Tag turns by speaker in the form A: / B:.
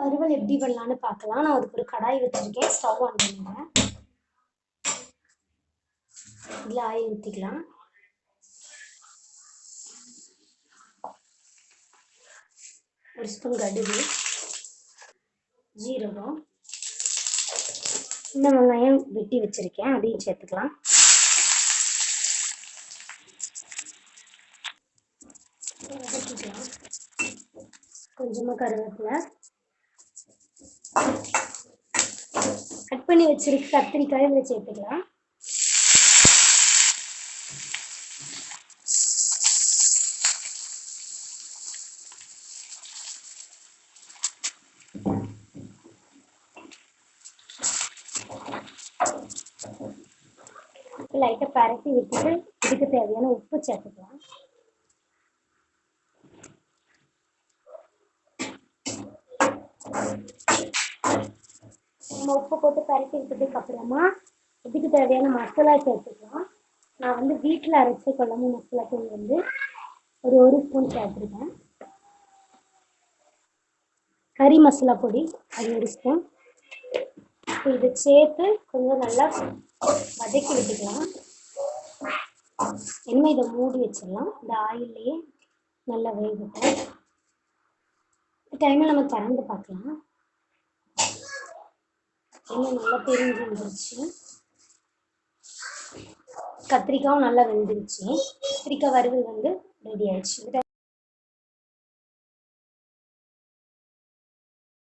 A: வறுவல் எப்படி பண்ணலான்னு பார்க்கலாம். நான் அதுக்கு ஒரு கடாய் வச்சுருக்கேன். ஸ்டவ் ஆன் பண்ணுறேன் இதில் ஆயில் ஊற்றிக்கலாம் ஒரு ஸ்பூன் கடுகு ஜீரகம் இந்த வெங்காயம் வெட்டி வச்சுருக்கேன். அதையும் சேர்த்துக்கலாம். கொஞ்சமாக கருவேப்பிலை. கட் பண்ணி வச்சிருக்க கத்திரிக்காய் இதில் சேர்த்துக்கலாம். லைட்டாக பரட்டி விட்டுட்டு இதுக்கு தேவையான உப்பு சேர்த்துக்கலாம். நம்ம உப்பு போட்டு கரைச்சி விட்டதுக்கு அப்புறமா இதுக்கு தேவையான மசாலா சேர்த்துக்கலாம் நான் வந்து வீட்டில் அரைச்ச குழம்பு மசாலா தூள் வந்து ஒரு ஒரு ஸ்பூன் சேர்த்துருக்கேன் கறி மசாலா பொடி அது ஒரு ஸ்பூன் இப்போ இதை சேர்த்து கொஞ்சம் நல்லா வதக்கி விட்டுக்கலாம். இனிமேல் இதை மூடி வச்சிடலாம். இந்த ஆயில்லையே நல்லா வேகட்டும். டைமில் நம்ம திறந்து பார்க்கலாம். இன்னும் நல்லா தெரிஞ்சு வந்துருச்சு. கத்திரிக்காயும் நல்லா வெந்துருச்சு. கத்திரிக்காய் வறுவல் வந்து ரெடி ஆயிடுச்சு.